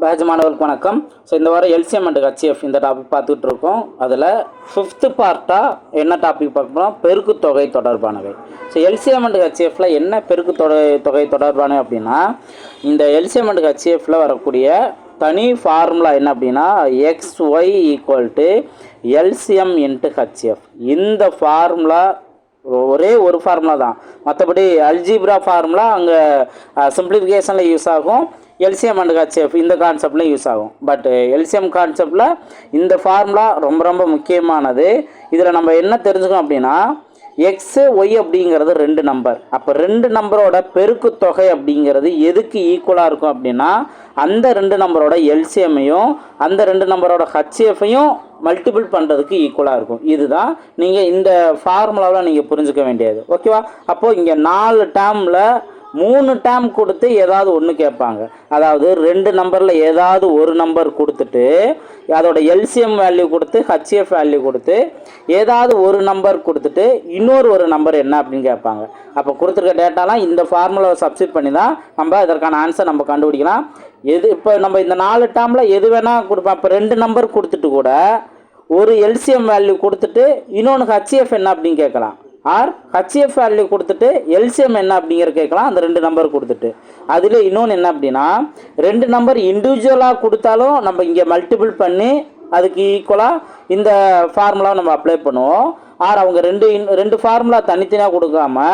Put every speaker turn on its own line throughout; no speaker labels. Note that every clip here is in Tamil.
பேஜ் மாணவர்களுக்கு வணக்கம். ஸோ இந்த வாரம் எல்சிஎம் அண்ட் ஹச்எஃப் இந்த டாபிக் பார்த்துட்டு இருக்கோம் அதில் ஃபிஃப்த்து பார்ட்டாக என்ன டாபிக் பார்க்க போகிறோம் பெருக்கு தொகை தொடர்பானவை. ஸோ எல்சிஎம் அண்ட் ஹச்எஃப்ல என்ன பெருக்கு தொகை தொகை தொடர்பானவை அப்படின்னா இந்த எல்சிஎம் அண்ட் ஹச்எஃப்ல வரக்கூடிய தனி ஃபார்முலா என்ன அப்படின்னா x y equal to LCM into HCF இந்த ஃபார்முலா ஒரே ஒரு ஃபார்முலா தான். மற்றபடி அல்ஜிப்ரா ஃபார்முலா அங்கே சிம்பிளிஃபிகேஷனில் யூஸ் ஆகும். எல்சிஎம் அண்ட் ஹச்எஃப் இந்த கான்செப்ட்லாம் யூஸ் ஆகும். பட் எல்சிஎம் கான்செப்டில் இந்த ஃபார்முலா ரொம்ப ரொம்ப முக்கியமானது. இதில் நம்ம என்ன தெரிஞ்சுக்கணும் அப்படின்னா எக்ஸு ஒய் அப்படிங்கிறது ரெண்டு நம்பர் அப்போ ரெண்டு நம்பரோட பெருக்கு தொகை அப்படிங்கிறது எதுக்கு ஈக்குவலாக இருக்கும் அப்படின்னா அந்த ரெண்டு நம்பரோட எல்சிஎம்மையும் அந்த ரெண்டு நம்பரோட ஹச்எஃப்பையும் மல்டிபிள் பண்ணுறதுக்கு ஈக்குவலாக இருக்கும். இதுதான் நீங்கள் இந்த ஃபார்முலாவில் நீங்கள் புரிஞ்சுக்க வேண்டியது. ஓகேவா அப்போது இங்கே நாலு டேர்மில் மூணு டேம் கொடுத்து ஏதாவது ஒன்று கேட்பாங்க. அதாவது ரெண்டு நம்பரில் ஏதாவது ஒரு நம்பர் கொடுத்துட்டு அதோட எல்சிஎம் வேல்யூ கொடுத்து ஹச்எஃப் வேல்யூ கொடுத்து ஏதாவது ஒரு நம்பர் கொடுத்துட்டு இன்னொரு ஒரு நம்பர் என்ன அப்படின்னு கேட்பாங்க. அப்போ கொடுத்துருக்க டேட்டாலாம் இந்த ஃபார்முலாவை சப்ஸ்டிட் பண்ணி தான் நம்ம இதற்கான ஆன்சர் நம்ம கண்டுபிடிக்கலாம். எது இப்போ நம்ம இந்த நாலு டேமில் எது வேணால் கொடுப்போம். இப்போ ரெண்டு நம்பர் கொடுத்துட்டு கூட ஒரு எல்சிஎம் வேல்யூ கொடுத்துட்டு இன்னொன்று ஹச்எஃப் என்ன அப்படின்னு கேட்கலாம். ஆர் ஹச்எஃப் வேல்யூ கொடுத்துட்டு எல்சிஎம் என்ன அப்படிங்கிற கேட்கலாம். அந்த ரெண்டு நம்பர் கொடுத்துட்டு. அதில் இன்னொன்று என்ன அப்படின்னா ரெண்டு நம்பர் இண்டிவிஜுவலாக கொடுத்தாலும் நம்ம இங்கே மல்டிபிள் பண்ணி அதுக்கு ஈக்குவலாக இந்த ஃபார்முலாவை நம்ம அப்ளை பண்ணுவோம். ஆர் அவங்க ரெண்டு இன் ரெண்டு ஃபார்முலா தனித்தனியாக கொடுக்காம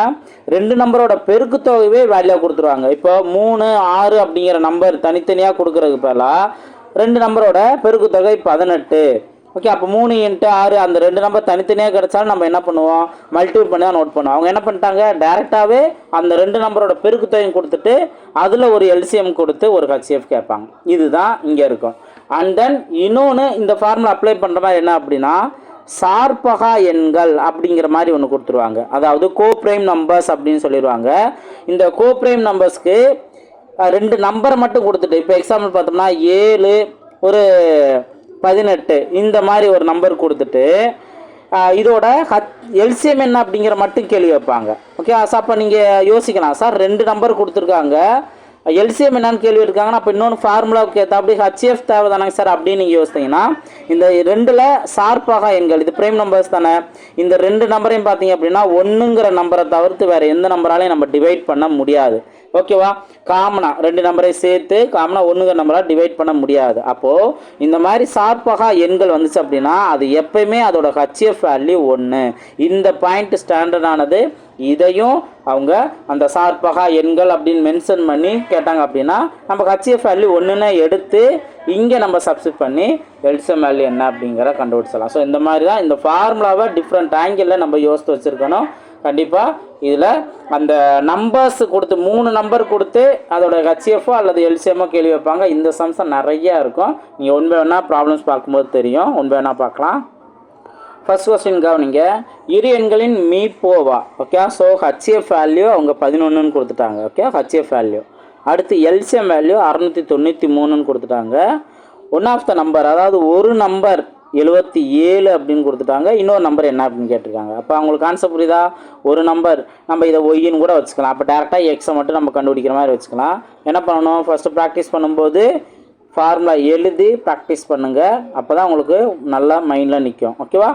ரெண்டு நம்பரோட பெருக்கு தொகையே வேல்யூவாக கொடுத்துருவாங்க. இப்போ மூணு ஆறு அப்படிங்கிற நம்பர் தனித்தனியாக கொடுக்குறதுக்கு பதிலாக ரெண்டு நம்பரோட பெருக்கு தொகை பதினெட்டு. ஓகே அப்போ மூணு இன்ட்டு ஆறு அந்த ரெண்டு நம்பர் தனித்தனியாக கிடைச்சாலும் நம்ம என்ன பண்ணுவோம்? மல்டிபிள் பண்ணி தான் நோட் பண்ணுவோம். அவங்க என்ன பண்ணிட்டாங்க? டேரெக்டாகவே அந்த ரெண்டு நம்பரோட பெருக்குத்தொகையும் கொடுத்துட்டு அதில் ஒரு எல்சிஎம் கொடுத்து ஒரு ஹெச்சிஎஃப் கேட்பாங்க. இதுதான் இங்கே இருக்கும். அண்ட் தென் இன்னொன்று இந்த ஃபார்முலா அப்ளை பண்ணுற மாதிரி என்ன அப்படின்னா சார்பகா எண்கள் அப்படிங்கிற மாதிரி ஒன்று கொடுத்துருவாங்க. அதாவது கோப்ரைம் நம்பர்ஸ் அப்படின்னு சொல்லிடுவாங்க இந்த கோப்ரைம் நம்பர்ஸ்க்கு ரெண்டு நம்பரை மட்டும் கொடுத்துட்டு இப்போ எக்ஸாம்பிள் பார்த்தோம்னா ஏழு ஒரு பதினெட்டு. இந்த மாதிரி ஒரு நம்பர் கொடுத்துட்டு இதோட ஹத் எல்சிஎம் என்ன அப்படிங்கிற மட்டும் கேள்வி வைப்பாங்க. ஓகே சார் அப்போ நீங்கள் யோசிக்கலாம். சார் ரெண்டு நம்பர் கொடுத்துருக்காங்க. எல்சிஎம் என்னன்னு கேள்வி இருக்காங்கன்னா அப்போ இன்னொன்று ஃபார்முலாவுக்கு ஏற்ற அப்படி ஹச்எஃப் தேவை தானே சார் அப்படின்னு நீங்கள் யோசித்தீங்கன்னா இந்த ரெண்டில் சார்பாக எண்கள் இது பிரைம் நம்பர்ஸ் தானே இந்த ரெண்டு நம்பரையும் பார்த்தீங்க அப்படின்னா ஒன்றுங்கிற நம்பரை தவிர்த்து வேறு எந்த நம்பராலையும் நம்ம டிவைட் பண்ண முடியாது. ஓகேவா காமனா ரெண்டு நம்பரை சேர்த்து காமனா ஒன்றுங்கிற நம்பரால் டிவைட் பண்ண முடியாது. அப்போது இந்த மாதிரி சார்பாக எண்கள் வந்துச்சு அப்படின்னா அது எப்பயுமே அதோட ஹச்எஃப் வேல்யூ ஒன்று இந்த பாயிண்ட் ஸ்டாண்டர்டானது இதையும் அவங்க அந்த சார்பகா எண்கள் அப்படின்னு மென்ஷன் பண்ணி கேட்டாங்க அப்படின்னா நம்ம ஹச்சிஎஃப் வேல்யூ ஒன்றுன்னு எடுத்து இங்கே நம்ம சப்ஸ்ட் பண்ணி எல்சிஎம் வேல்யூ என்ன அப்படிங்கிற கண்டுபிடிச்சலாம் ஸோ இந்த மாதிரி தான் இந்த ஃபார்முலாவை டிஃப்ரெண்ட் ஆங்கிளில் நம்ம யோசித்து வச்சுருக்கணும். கண்டிப்பாக இதில் அந்த நம்பர்ஸ் கொடுத்து மூணு நம்பர் கொடுத்து அதோட ஹச்எஃப்ஓ அல்லது எல்சிஎம்மோ கேள்வி வைப்பாங்க. இந்த சம்ஸ் நிறையா இருக்கும். நீங்கள் ஒன் பை ப்ராப்ளம்ஸ் பார்க்கும்போது தெரியும். ஒன் பை பார்க்கலாம். ஃபர்ஸ்ட் கொஸ்டின் கவனிங்க. இரு எண்களின் மீ போவா ஓகே ஸோ ஹச்எஃப் வேல்யூ அவங்க பதினொன்றுன்னு கொடுத்துட்டாங்க. ஓகே ஹச்எஃப் வேல்யூ அடுத்து எல்சிஎம் வேல்யூ அறநூற்றி தொண்ணூற்றி மூணுன்னு கொடுத்துட்டாங்க. ஒன் ஆஃப் த நம்பர் அதாவது ஒரு நம்பர் எழுபத்தி ஏழு அப்படின்னு கொடுத்துட்டாங்க. இன்னொரு நம்பர் என்ன அப்படின்னு கேட்டிருக்காங்க. அப்போ அவங்களுக்கு கான்செப்ட் புரியுதா? ஒரு நம்பர் நம்ம இதை ஒய்யின்னு கூட வச்சுக்கலாம். அப்போ டேரெக்டாக எக்ஸை மட்டும் நம்ம கண்டுபிடிக்கிற மாதிரி வச்சுக்கலாம். என்ன பண்ணணும்? ஃபஸ்ட்டு ப்ராக்டிஸ் பண்ணும்போது ஃபார்முலா எழுதி ப்ராக்டிஸ் பண்ணுங்கள் அப்போ தான் உங்களுக்கு நல்லா மைண்டில் நிற்கும் ஓகேவா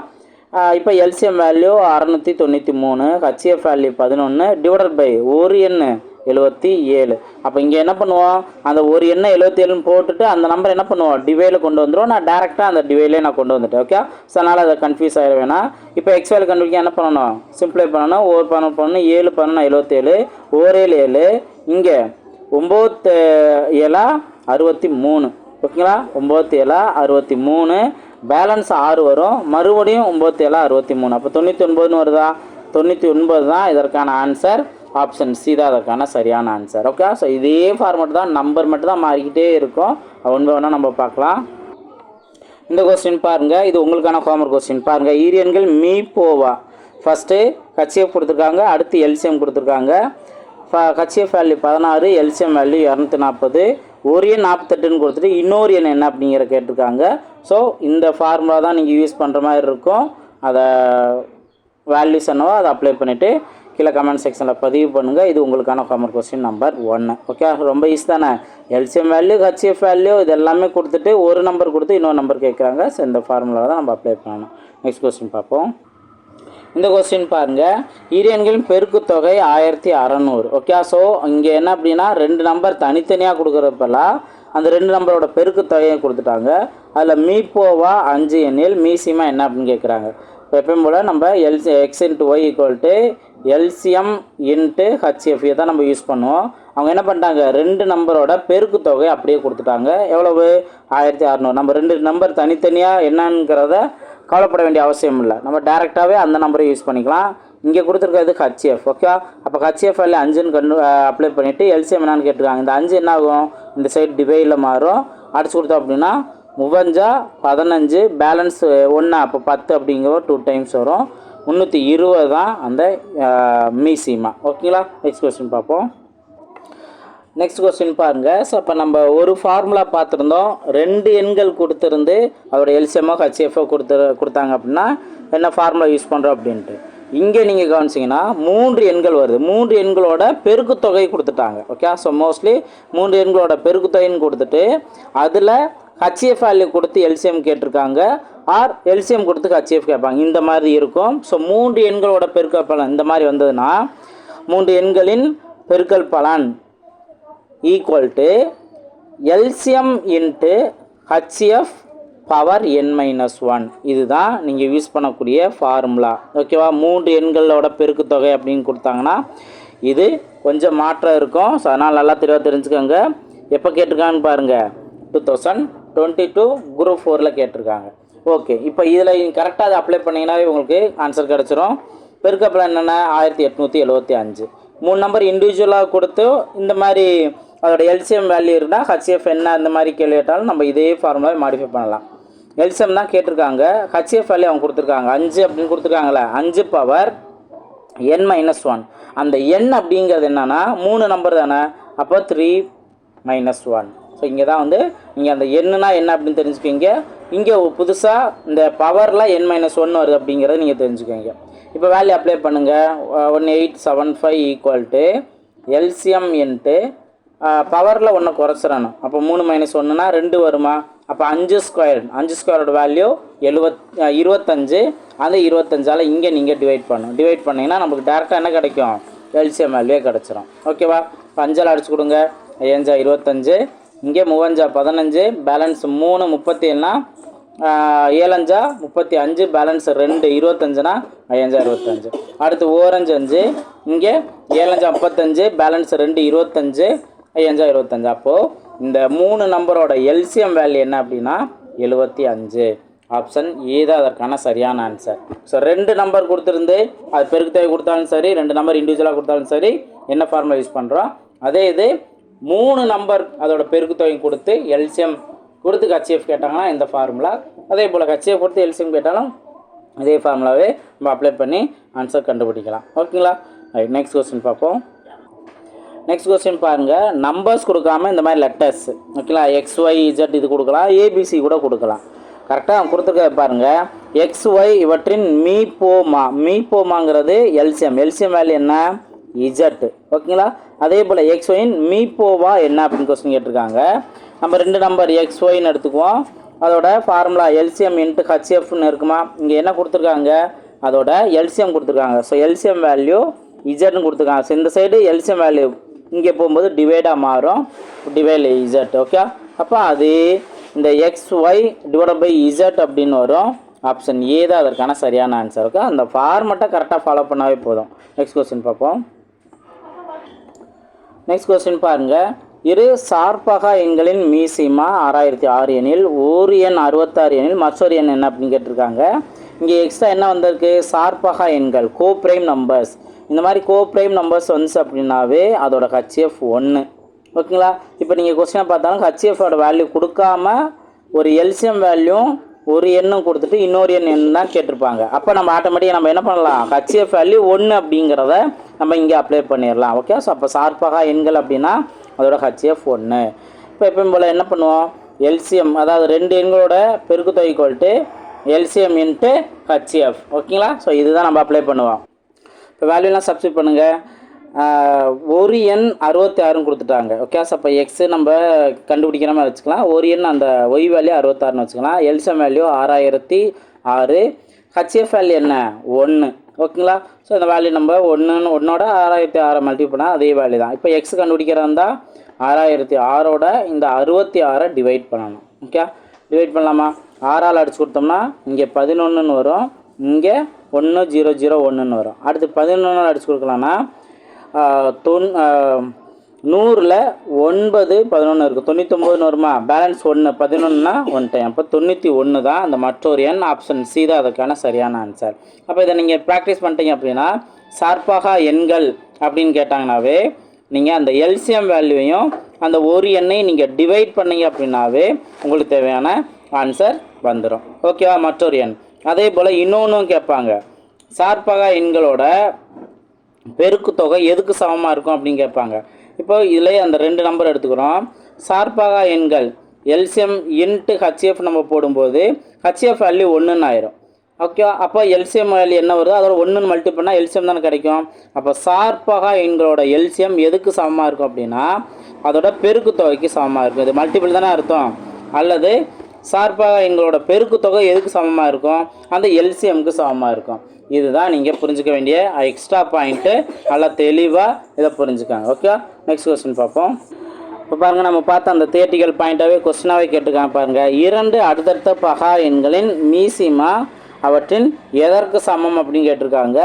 இப்போ எல்சிஎம் வேல்யூ அறநூற்றி தொண்ணூற்றி மூணு ஹச்சிஎஃப் வேல்யூ பதினொன்று டிவைடட் பை ஒரு எண்ணு எழுபத்தி ஏழு. அப்போ இங்கே என்ன பண்ணுவோம்? அந்த ஒரு எண்ணெய் எழுபத்தி ஏழுன்னு போட்டுட்டு அந்த நம்பர் என்ன பண்ணுவோம்? டிவையில் கொண்டு வந்துடும் நான் டேரெக்டாக அந்த டிவைலே நான் கொண்டு வந்துட்டேன் ஓகே ஸோ அதனால் அதை கன்ஃபியூஸ் ஆகிட வேணாம். இப்போ எக்ஸ் வேல்யூ கண்டுபிடிக்க என்ன பண்ணணும்? சிம்பிளை பண்ணணும். ஒரு பண்ணணும் பண்ணணும் ஏழு பண்ணணும் எழுபத்தேழு ஓரேழு ஏழு. இங்கே ஒம்பது ஏழா அறுபத்தி மூணு. ஓகேங்களா? ஒம்பத்தி ஏழா அறுபத்தி மூணு. பேலன்ஸ் ஆறு வரும். மறுபடியும் ஒம்பத்தி ஏழு அறுபத்தி மூணு அப்போ தொண்ணூற்றி ஒன்பதுன்னு வருதா? தொண்ணூற்றி ஒன்பது தான் இதற்கான ஆன்சர் ஆப்ஷன் சி தான் அதற்கான சரியான ஆன்சர் ஓகே ஸோ இதே ஃபார்மேட் தான் நம்பர் மட்டும் தான் மாறிக்கிட்டே இருக்கும். ஒன்று வேணால் நம்ம பார்க்கலாம். இந்த கொஸ்டின் பாருங்கள் இது உங்களுக்கான ஹோம்ஒர்க் கொஸ்டின் பாருங்கள் ஈரியன்கள் மீ போவா ஃபஸ்ட்டு ஹச்சிஎஃப் கொடுத்துருக்காங்க. அடுத்து எல்சிஎம் கொடுத்துருக்காங்க. ஹச்சிஎஃப் வேல்யூ பதினாறு எல்சிஎம் வேல்யூ இரநூத்தி நாற்பது. ஒரு எண் நாற்பத்தெட்டுன்னு கொடுத்துட்டு இன்னொரு எண் என்ன அப்படிங்கிற கேட்டிருக்காங்க. ஸோ இந்த ஃபார்முலா தான் நீங்கள் யூஸ் பண்ணுற மாதிரி இருக்கும். அதை வேல்யூஸ் என்னவோ அதை அப்ளை பண்ணிவிட்டு கீழே கமெண்ட் செக்ஷனில் பதிவு பண்ணுங்கள் இது உங்களுக்கான ஹோம்ஒர்க் கொஸ்டின் நம்பர் ஒன்று ஓகே ரொம்ப ஈஸி தானே? எல்சிஎம் வேல்யூ ஹச்சிஎஃப் வேல்யூ இது எல்லாமே கொடுத்துட்டு ஒரு நம்பர் கொடுத்து இன்னொரு நம்பர் கேட்குறாங்க ஸோ இந்த ஃபார்முலாவை தான் நம்ம அப்ளை பண்ணணும். நெக்ஸ்ட் கொஸ்டின் பார்ப்போம். இந்த கொஸ்டின் பாருங்கள் ஈரியன்களின் பெருக்குத்தொகை ஆயிரத்தி அறநூறு. ஓகே ஸோ இங்கே என்ன அப்படின்னா ரெண்டு நம்பர் தனித்தனியாக கொடுக்குறப்பெல்லாம் அந்த ரெண்டு நம்பரோட பெருக்குத்தொகையை கொடுத்துட்டாங்க. அதில் மீப்போவா அஞ்சு எண்ணில் மீசிமா என்ன அப்படின்னு கேட்குறாங்க இப்போ எப்பயும் போல் நம்ம LC X into Y equal to LCM into HCF தான் நம்ம யூஸ் பண்ணுவோம். அவங்க என்ன பண்ணிட்டாங்க? ரெண்டு நம்பரோட பெருக்கு தொகை அப்படியே கொடுத்துட்டாங்க. எவ்வளவு? ஆயிரத்தி அறநூறு. நம்ம ரெண்டு நம்பர் தனித்தனியாக என்னங்கிறத கவலைப்பட வேண்டிய அவசியம் இல்லை. நம்ம டேரெக்டாகவே அந்த நம்பரை யூஸ் பண்ணிக்கலாம். இங்கே கொடுத்துருக்கிறது ஹச்எஃப் ஓகே அப்போ ஹச்சிஎஃப் அல்ல அஞ்சுன்னு கண்டு அப்ளை பண்ணிவிட்டு எல்சிஎம் என்னான்னு கேட்டிருக்காங்க. இந்த அஞ்சு என்ன ஆகும் இந்த சைடு டிவைடில் மாறும். அடிச்சு கொடுத்தோம் அப்படின்னா முவஞ்சா பதினஞ்சு பேலன்ஸ் ஒன்று அப்போ பத்து அப்படிங்கிற டூ டைம்ஸ் வரும். முந்நூற்றி இருபது தான் அந்த மீசிமா ஓகேங்களா நெக்ஸ்ட் கொஸ்டின் பார்ப்போம். நெக்ஸ்ட் கொஸ்டின் பாருங்க. ஸோ அப்போ நம்ம ஒரு ஃபார்முலா பார்த்துருந்தோம். ரெண்டு எண்கள் கொடுத்துருந்து அதோட எல்சிஎம்ஓ ஹச்சிஎஃப்ஓ கொடுத்து கொடுத்தாங்க அப்படின்னா என்ன ஃபார்முலா யூஸ் பண்ணுறோம் அப்படின்ட்டு. இங்கே நீங்கள் கவனிச்சிங்கன்னா மூன்று எண்கள் வருது. மூன்று எண்களோட பெருக்குத்தொகை கொடுத்துட்டாங்க. ஓகே ஸோ மோஸ்ட்லி மூன்று எண்களோட பெருக்குத்தொகைன்னு கொடுத்துட்டு அதில் ஹச்சிஎஃப் வேல்யூ கொடுத்து எல்சிஎம் கேட்டிருக்காங்க. ஆர் எல்சிஎம் கொடுத்து ஹச்சிஎஃப் கேட்பாங்க. இந்த மாதிரி இருக்கும். ஸோ மூன்று எண்களோட பெருக்கல் பலன் இந்த மாதிரி வந்ததுன்னா மூன்று எண்களின் பெருக்கல் பலன் equal to LCM into HCF power N minus one இதுதான் நீங்கள் யூஸ் பண்ணக்கூடிய ஃபார்முலா ஓகேவா மூன்று எண்களோட பெருக்குத்தொகை அப்படின்னு கொடுத்தாங்கன்னா இது கொஞ்சம் மாற்றம் இருக்கும். ஸோ அதனால் நல்லா தெளிவாக தெரிஞ்சுக்கோங்க. எப்போ கேட்டிருக்காங்கன்னு பாருங்கள் two thousand twenty two group ஃபோரில் கேட்டிருக்காங்க. ஓகே இப்போ இதில் கரெக்டாக அதை அப்ளை பண்ணிங்கனாவே உங்களுக்கு ஆன்சர் கிடச்சிரும். பெருக்கப்பில் என்னென்ன ஆயிரத்தி எட்நூற்றி எழுபத்தி அஞ்சு. மூணு நம்பர் இண்டிவிஜுவலாக கொடுத்து இந்த மாதிரி அதோட எல்சிஎம் வேல்யூ இருந்தால் ஹச்சிஎஃப் என்ன அந்த மாதிரி கேள்வி கேட்டாலும் நம்ம இதே ஃபார்முலாவை மாடிஃபை பண்ணலாம். எல்சிஎம் தான் கேட்டிருக்காங்க. ஹச்சிஎஃப் வேல்யூ அவங்க கொடுத்துருக்காங்க. அஞ்சு அப்படின்னு கொடுத்துருக்காங்களே அஞ்சு பவர் என் மைனஸ் ஒன் அந்த எண் அப்படிங்கிறது என்னென்னா மூணு நம்பர் தானே. அப்போ த்ரீ மைனஸ் ஒன் ஸோ இங்கே தான் வந்து நீங்கள் அந்த எண்ணுனா என்ன அப்படின்னு தெரிஞ்சுக்கோங்க இங்கே புதுசாக இந்த பவரில் என் மைனஸ் ஒன் வருது அப்படிங்கிறத நீங்கள் தெரிஞ்சுக்கோங்க இப்போ வேல்யூ அப்ளை பண்ணுங்கள் one eight seven five equal to LCM into பவரில் ஒன்று குறைச்சிடணும். அப்போ மூணு மைனஸ் ஒன்றுனா ரெண்டு வருமா? அப்போ அஞ்சு ஸ்கொயர் அஞ்சு ஸ்கொயரோட வேல்யூ எழுவத் இருபத்தஞ்சு. அந்த இருபத்தஞ்சால் இங்கே நீங்கள் டிவைட் பண்ணணும். டிவைட் பண்ணிங்கன்னா நமக்கு டேரெக்டாக என்ன கிடைக்கும்? எல்சிஎம் வேல்யூவே கிடச்சிரும். ஓகேவா இப்போ அஞ்சால் அடிச்சு கொடுங்க. ஐயஞ்சா இருபத்தஞ்சு. இங்கே மூவஞ்சா பதினஞ்சு பேலன்ஸ் மூணு முப்பத்தி ஏழுனா ஏழஞ்சா முப்பத்தி அஞ்சு பேலன்ஸ் ரெண்டு இருபத்தஞ்சுனா ஐயஞ்சா இருபத்தஞ்சு. அடுத்து ஓரஞ்சு அஞ்சு இங்கே ஏழஞ்சா முப்பத்தஞ்சு பேலன்ஸ் ரெண்டு இருபத்தஞ்சு ஐயஞ்சா இருபத்தஞ்சு. அப்போது இந்த மூணு நம்பரோட எல்சிஎம் வேல்யூ என்ன அப்படின்னா எழுபத்தி அஞ்சு ஆப்ஷன் ஏ தான் அதற்கான சரியான ஆன்சர் ஸோ ரெண்டு நம்பர் கொடுத்துருந்து அது பெருக்கு தேவை கொடுத்தாலும் சரி ரெண்டு நம்பர் இண்டிவிஜுவலாக கொடுத்தாலும் சரி என்ன ஃபார்முலா யூஸ் பண்ணுறோம் அதே இது மூணு நம்பர் அதோட பெருக்கு தொகையும் கொடுத்து எல்சிஎம் கொடுத்து ஹச்சிஎஃப் கேட்டாங்கன்னா இந்த ஃபார்முலா அதே போல் ஹச்சிஎஃப் கொடுத்து எல்சிஎம் கேட்டாலும் இதே ஃபார்முலாவே நம்ம அப்ளை பண்ணி ஆன்சர் கண்டுபிடிக்கலாம். ஓகேங்களா ரைட் நெக்ஸ்ட் கொஸ்டின் பார்ப்போம். நெக்ஸ்ட் கொஸ்டின் பாருங்கள் நம்பர்ஸ் கொடுக்காம இந்த மாதிரி லெட்டர்ஸ் ஓகேங்களா எக்ஸ் ஒய் இஜட் இது கொடுக்கலாம். ஏபிசி கூட கொடுக்கலாம். கரெக்டாக கொடுத்துருக்க பாருங்கள் எக்ஸ் ஒய் இவற்றின் மீ போமா மீ போமாங்கிறது எல்சிஎம் எல்சிஎம் வேல்யூ என்ன? இஜட் ஓகேங்களா? அதே போல் எக்ஸ் ஒயின் மீப்போவா என்ன அப்படின்னு கொஸ்டின் கேட்டிருக்காங்க. நம்ம ரெண்டு நம்பர் எக்ஸ் ஒய்னு எடுத்துக்குவோம். அதோட ஃபார்முலா எல்சிஎம் இன்ட்டு ஹச்எஃப்னு இருக்குமா? இங்கே என்ன கொடுத்துருக்காங்க? அதோட எல்சிஎம் கொடுத்துருக்காங்க. ஸோ எல்சிஎம் வேல்யூ இஜட்னு கொடுத்துருக்காங்க. ஸோ இந்த சைடு எல்சிஎம் வேல்யூ இங்கே போகும்போது டிவைடாக மாறும். டிவைட் இசட் ஓகே அப்போ அது இந்த X Y divide by Z அப்படின்னு வரும். ஆப்ஷன் ஏ தான் அதற்கான சரியான ஆன்சர் ஓகே அந்த ஃபார்மெட்டை கரெக்டாக ஃபாலோ பண்ணாவே போதும். நெக்ஸ்ட் கொஸ்டின் பார்ப்போம். நெக்ஸ்ட் கொஸ்டின் பாருங்க. இரு சார்பகா எண்களின் மீசிமா ஆறாயிரத்தி ஆறு எண்ணில் ஒரு எண் அறுபத்தாறு எண்ணில் மற்றொரு எண் என்ன அப்படின்னு கேட்டிருக்காங்க. இங்கே எக்ஸ்ட்ரா என்ன வந்திருக்கு? சார்பகா எண்கள் கோ பிரைம் நம்பர்ஸ் இந்த மாதிரி கோ பிரைம் நம்பர்ஸ் வந்துச்சு அப்படின்னாவே அதோட ஹச்எஃப் ஒன்று ஓகேங்களா? இப்போ நீங்கள் கொஸ்டினை பார்த்தாலும் ஹச்எஃபோட வேல்யூ கொடுக்காம ஒரு எல்சிஎம் வேல்யூ ஒரு எண்ணும் கொடுத்துட்டு இன்னொரு எண் எண் தான் கேட்டிருப்பாங்க. அப்போ நம்ம ஆட்டோமேட்டிக்காக நம்ம என்ன பண்ணலாம்? ஹச்எஃப் வேல்யூ ஒன்று அப்படிங்கிறத நம்ம இங்கே அப்ளை பண்ணிடலாம் ஓகே ஸோ அப்போ சார்பகா எண்கள் அப்படின்னா அதோட ஹச்எஃப் ஒன்று இப்போ எப்பயும் போல் என்ன பண்ணுவோம்? எல்சிஎம் அதாவது ரெண்டு எண்களோட பெருக்குத்தொகை கொல்ட்டு எல்சிஎம் இன்ட்டு ஹச்ஏஎஃப் ஓகேங்களா ஸோ இதுதான் நம்ம அப்ளை பண்ணுவோம். இப்போ வேல்யூலாம் சப்ஸ்டியூட் பண்ணுங்கள் ஒரு எண் அறுபத்தி ஆறுன்னு கொடுத்துட்டாங்க. ஓகே ஸோ அப்போ எக்ஸு நம்ம கண்டுபிடிக்கிற மாதிரி வச்சுக்கலாம். ஒரு எண் அந்த ஒய் வேல்யூ அறுபத்தாறுன்னு வச்சுக்கலாம். எல்சிஎம் வேல்யூ ஆறாயிரத்தி ஆறு. ஹச்எஃப் வேல்யூ என்ன? ஒன்று ஓகேங்களா? ஸோ இந்த வேல்யூ நம்ம ஒன்றுன்னு ஒன்றோட ஆறாயிரத்தி ஆறை மல்டிபிள் பண்ணால் அதே வேல்யூ தான். இப்போ எக்ஸ் கண்டுபிடிக்கிறதா இருந்தால் ஆறாயிரத்தி ஆறோட இந்த அறுபத்தி ஆறை டிவைட் பண்ணணும். ஓகே டிவைட் பண்ணலாமா? ஆறால் அடிச்சு கொடுத்தோம்னா இங்கே பதினொன்றுன்னு வரும். இங்கே ஒன்று ஜீரோ ஜீரோ ஒன்றுன்னு வரும். அடுத்து பதினொன்று அடிச்சு கொடுக்கலாம்னா தொன் நூறில் ஒன்பது பதினொன்று இருக்குது தொண்ணூத்தொம்பதுன்னு வருமா? பேலன்ஸ் ஒன்று பதினொன்றுனா ஒன் டைம் அப்போ தொண்ணூற்றி ஒன்று தான் அந்த மற்றொரு எண் ஆப்ஷன் சி தான் அதுக்கான சரியான ஆன்சர் அப்போ இதை நீங்கள் ப்ராக்டிஸ் பண்ணிட்டீங்க அப்படின்னா சார்பாக எண்கள் அப்படின்னு கேட்டாங்கனாவே நீங்கள் அந்த எல்சிஎம் வேல்யூவையும் அந்த ஒரு எண்ணையும் நீங்கள் டிவைட் பண்ணீங்க அப்படின்னாவே உங்களுக்கு தேவையான ஆன்சர் வந்துடும் ஓகேவா மற்றொரு எண் அதே போல் இன்னொன்றும் கேட்பாங்க. சார்பகா எண்களோட பெருக்கு தொகை எதுக்கு சமமாக இருக்கும் அப்படின்னு கேட்பாங்க. இப்போ இதில் அந்த ரெண்டு நம்பர் எடுத்துக்கிறோம். சார்பகா எண்கள். எல்சிஎம் இன்ட்டு ஹச்எஃப் நம்ம போடும்போது ஹச்எஃப் வேல்யூ ஒன்றுன்னு ஆயிரும். ஓகே அப்போ எல்சிஎம் வேல்யூ என்ன வருதோ? அதோட ஒன்றுன்னு மல்டி பண்ணால் எல்சிஎம் தானே கிடைக்கும்? அப்போ சார்பகா எண்களோட எல்சிஎம் எதுக்கு சமமாக இருக்கும் அப்படின்னா அதோட பெருக்கு தொகைக்கு சமமாக இருக்கும். இது மல்டிபிள் தானே அர்த்தம்? அல்லது சார்பாக எங்களோட பெருக்கு தொகை எதுக்கு சமமாக இருக்கும்? அந்த எல்சிஎம்க்கு சமமாக இருக்கும். இதுதான் நீங்கள் புரிஞ்சுக்க வேண்டிய எக்ஸ்ட்ரா பாயிண்ட்டு நல்லா தெளிவாக இதை புரிஞ்சுக்காங்க. ஓகே நெக்ஸ்ட் கொஸ்டின் பார்ப்போம். இப்போ பாருங்கள் நம்ம பார்த்த அந்த தேட்டிகள் பாயிண்ட்டாகவே கொஸ்டினாகவே கேட்டிருக்காங்க பாருங்கள் இரண்டு அடுத்தடுத்த பகா எண்களின் மீசிமா அவற்றின் எதற்கு சமம் அப்படின்னு கேட்டிருக்காங்க.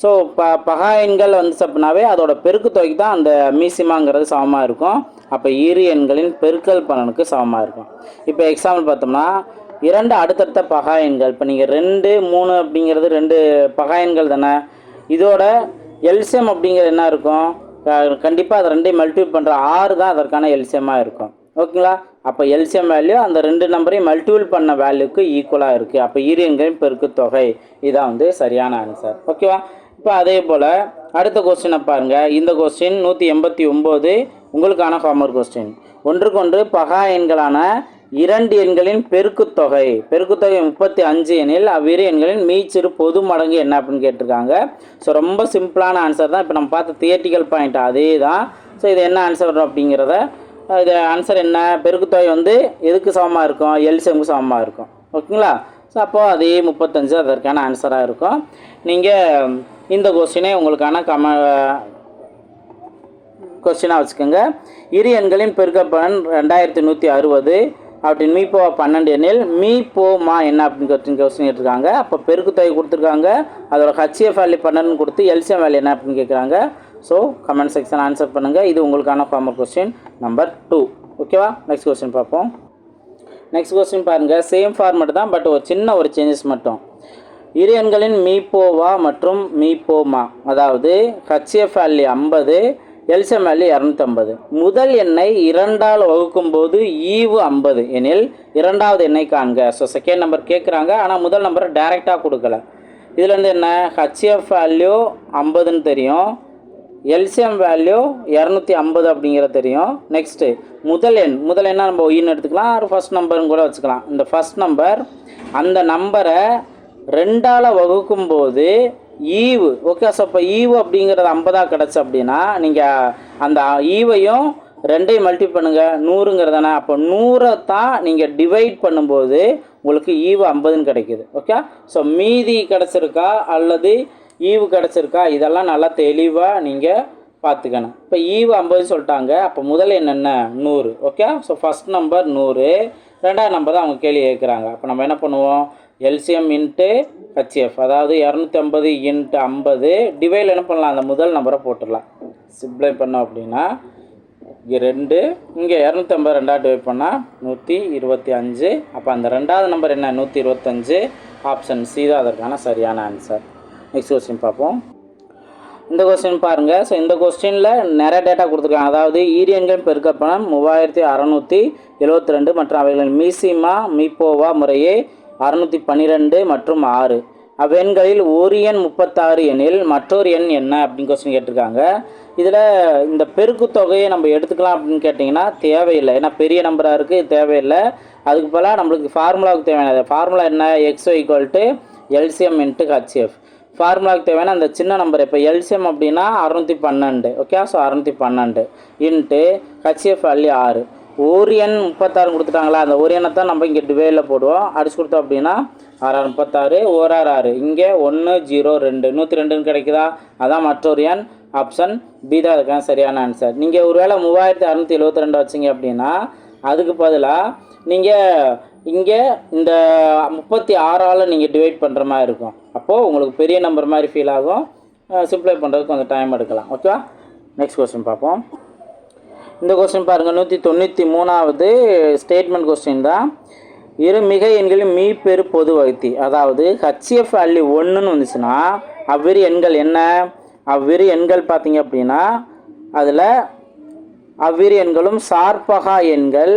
ஸோ ப பகா எண்கள் வந்து அப்படின்னாவே அதோட பெருக்கு தொகைக்கு தான் அந்த மீசிமாங்கிறது சமமாக இருக்கும். அப்போ இரு எண்களின் பெருக்கல் பலனுக்கு சமமாக இருக்கும். இப்போ எக்ஸாம்பிள் பார்த்தோம்னா இரண்டு அடுத்தடுத்த பகா எண்கள் இப்போ நீங்கள் ரெண்டு மூணு அப்படிங்கிறது ரெண்டு பகா எண்கள் தானே. இதோட எல்சியம் அப்படிங்கிறது என்ன இருக்கும்? கண்டிப்பாக அது ரெண்டையும் மல்டிபிள் பண்ணுற ஆறு தான் அதற்கான எல்சியமாக இருக்கும். ஓகேங்களா? அப்போ எல்சியம் வேல்யூ அந்த ரெண்டு நம்பரையும் மல்டிபிள் பண்ண வேல்யூக்கு ஈக்குவலாக இருக்குது அப்போ இரு பெருக்கு தொகை. இதான் வந்து சரியான ஆன்சர் ஓகேவா? இப்போ அதே போல் அடுத்த கொஸ்டினை பாருங்கள் இந்த கொஸ்டின் நூற்றி எண்பத்தி ஒம்பது உங்களுக்கான ஹோம்ஒர்க் கொஸ்டின் ஒன்றுக்கொன்று பகா எண்களான இரண்டு எண்களின் பெருக்குத்தொகை. பெருக்குத்தொகை முப்பத்தி அஞ்சு எனில் அவ்விரு எண்களின் மீச்சிறு பொது மடங்கு என்ன அப்படின்னு கேட்டிருக்காங்க. ஸோ ரொம்ப சிம்பிளான ஆன்சர் தான். இப்போ நம்ம பார்த்த தியேட்டிக்கல் பாயிண்ட் அதே தான் ஸோ இது என்ன ஆன்சர் வரும் அப்படிங்கிறத இது ஆன்சர் என்ன? பெருக்குத்தொகை வந்து எதுக்கு சமமாக இருக்கும்? எல்சிஎம்க்கு சமமாக இருக்கும். ஓகேங்களா? ஸோ அப்போது அதே முப்பத்தஞ்சு அதற்கான ஆன்சராக இருக்கும். நீங்கள் இந்த கொஸ்டினே உங்களுக்கான கம கொஸ்டினாக வச்சுக்கோங்க. இரு எண்களின் பெருக்கப்பலன் ரெண்டாயிரத்தி நூற்றி அறுபது. அப்படின்னு மீப்போ பன்னெண்டு எண்ணில் மீ போமா என்ன அப்படின்னு கொஸ்டின் கொஸ்டின் கேட்டிருக்காங்க. அப்போ பெருக்கு தொகை கொடுத்துருக்காங்க. அதோட ஹச்சிஎஃப் வேல்யூ பன்னெண்டு கொடுத்து எல்சிஎம் வேல்யூ என்ன அப்படின்னு கேட்குறாங்க. ஸோ கமெண்ட் செக்ஷன் ஆன்சர் பண்ணுங்கள் இது உங்களுக்கான ஃபார்மர் கொஸ்டின் நம்பர் டூ ஓகேவா நெக்ஸ்ட் கொஸ்டின் பார்ப்போம். நெக்ஸ்ட் கொஸ்டின் பாருங்கள் சேம் ஃபார்மேட் தான் பட் ஒரு சின்ன ஒரு சேஞ்சஸ் மட்டும். இரு எண்களின் மீப்போவா மற்றும் மீப்போமா அதாவது ஹச்சிஎஃப் வேல்யூ ஐம்பது எல்சிஎம் வேல்யூ இரநூத்தம்பது. முதல் எண்ணை இரண்டால் வகுக்கும் போது ஈவு ஐம்பது. எனில் இரண்டாவது எண்ணை காண்க. ஸோ செகண்ட் நம்பர் கேட்குறாங்க. ஆனால் முதல் நம்பரை டைரெக்டாக கொடுக்கல. இதுலேருந்து என்ன? ஹச்எஃப் வேல்யூ ஐம்பதுன்னு தெரியும். எல்சிஎம் வேல்யூ இரநூத்தி ஐம்பது அப்படிங்கிறது தெரியும். நெக்ஸ்ட்டு முதல் எண். முதல் எண்ணா நம்ம ஒயின்னு எடுத்துக்கலாம். ஒரு ஃபஸ்ட் நம்பர்னு கூட வச்சுக்கலாம். இந்த ஃபஸ்ட் நம்பர் அந்த நம்பரை ரெண்டால் வகுக்கும்போது ஈவு. ஓகே ஸோ இப்போ ஈவு அப்படிங்கிறது ஐம்பதாக கிடச்சி அப்படின்னா நீங்கள் அந்த ஈவையும் ரெண்டையும் மல்டி பண்ணுங்கள் நூறுங்கிறதானே அப்போ நூறை தான் நீங்கள் டிவைட் பண்ணும்போது உங்களுக்கு ஈவு ஐம்பதுன்னு கிடைக்குது. ஓகே ஸோ மீதி கிடச்சிருக்கா அல்லது ஈவு கிடச்சிருக்கா? இதெல்லாம் நல்லா தெளிவாக நீங்கள் பார்த்துக்கணும். இப்போ ஈவு ஐம்பதுன்னு சொல்லிட்டாங்க. அப்போ முதல்ல என்னென்ன நூறு. ஓகே ஸோ ஃபஸ்ட் நம்பர் நூறு. ரெண்டாவது நம்பர் தான் அவங்க கேள்வி கேட்குறாங்க. அப்போ நம்ம என்ன பண்ணுவோம்? எல்சிஎம் இன்ட்டு ஹச்எஃப் அதாவது இரநூத்தி ஐம்பது இன்ட்டு ஐம்பது. டிவைல் என்ன பண்ணலாம்? அந்த முதல் நம்பரை போட்டுடலாம். சிப்ளை பண்ணோம் அப்படின்னா இங்கே ரெண்டு இங்கே இரநூத்தம்பது ரெண்டாவது டிவைட் பண்ணால் நூற்றி இருபத்தி அஞ்சு. அப்போ அந்த ரெண்டாவது நம்பர் என்ன? நூற்றி இருபத்தஞ்சு. ஆப்ஷன் சி தான் அதற்கான சரியான ஆன்சர் நெக்ஸ்ட் கொஸ்டின் பார்ப்போம். இந்த கொஸ்டின் பாருங்கள் ஸோ இந்த கொஸ்டினில் நிறைய டேட்டா கொடுத்துருக்காங்க. அதாவது ஈரியன்கள் பெருக்கப்பணம் மூவாயிரத்தி அறநூற்றி எழுபத்தி ரெண்டு மற்றும் அவைகளின் மீசிமா மீப்போவா முறையே அறுநூற்றி பன்னிரெண்டு மற்றும் ஆறு. அவ்வெண்களில் ஒரு எண் முப்பத்தாறு எண்ணில் மற்றொரு எண் என்ன அப்படின்னு கொஸ்டின் கேட்டிருக்காங்க. இதில் இந்த பெருக்கு தொகையை நம்ம எடுத்துக்கலாம் அப்படின்னு கேட்டிங்கன்னா தேவையில்லை. ஏன்னா பெரிய நம்பராக இருக்குது தேவையில்லை. அதுக்கு போல் நம்மளுக்கு ஃபார்முலாவுக்கு தேவையானது. ஃபார்முலா என்ன? X equal to LCM into HCF ஃபார்முலாவுக்கு தேவையான அந்த சின்ன நம்பர் இப்போ எல்சிஎம் அப்படின்னா அறநூற்றி பன்னெண்டு. ஓகே ஸோ அறநூற்றி பன்னெண்டு இன்ட்டு ஹச்எஃப் அள்ளி ஆறு. ஓரியன் முப்பத்தாறு கொடுத்துட்டாங்களா? அந்த ஓரியனை தான் நம்ம இங்கே டிவைடில் போடுவோம். அடிச்சு கொடுத்தோம் அப்படின்னா ஆறாறு முப்பத்தாறு ஓராறு ஆறு இங்கே ஒன்று ஜீரோ ரெண்டு. நூற்றி ரெண்டுன்னு கிடைக்குதா? அதான் மற்றொரு எண் ஆப்ஷன் பி தான் இருக்கான் சரியான ஆன்சர் நீங்கள் ஒருவேளை மூவாயிரத்தி அறநூற்றி எழுபத்தி ரெண்டு வச்சிங்க அப்படின்னா அதுக்கு பதிலாக நீங்கள் இங்கே இந்த முப்பத்தி ஆறால் நீங்கள் டிவைட் பண்ணுற மாதிரி இருக்கும். அப்போது உங்களுக்கு பெரிய நம்பர் மாதிரி ஃபீல் ஆகும். சிம்ப்ளை பண்ணுறதுக்கு கொஞ்சம் டைம் எடுக்கலாம். ஓகேவா நெக்ஸ்ட் கொஸ்டின் பார்ப்போம். இந்த கொஸ்டின் பாருங்கள் நூற்றி தொண்ணூற்றி மூணாவது ஸ்டேட்மெண்ட் கொஸ்டின் தான் இரு மிக எண்களின் மீப்பெரு பொது வகுத்தி. அதாவது ஹச்சிஎஃப் அள்ளி ஒன்றுன்னு வந்துச்சுன்னா அவ்விரு எண்கள் என்ன? அவ்விரு எண்கள் பார்த்தீங்க அப்படின்னா அதில் அவ்விரு எண்களும் சார்பகா எண்கள்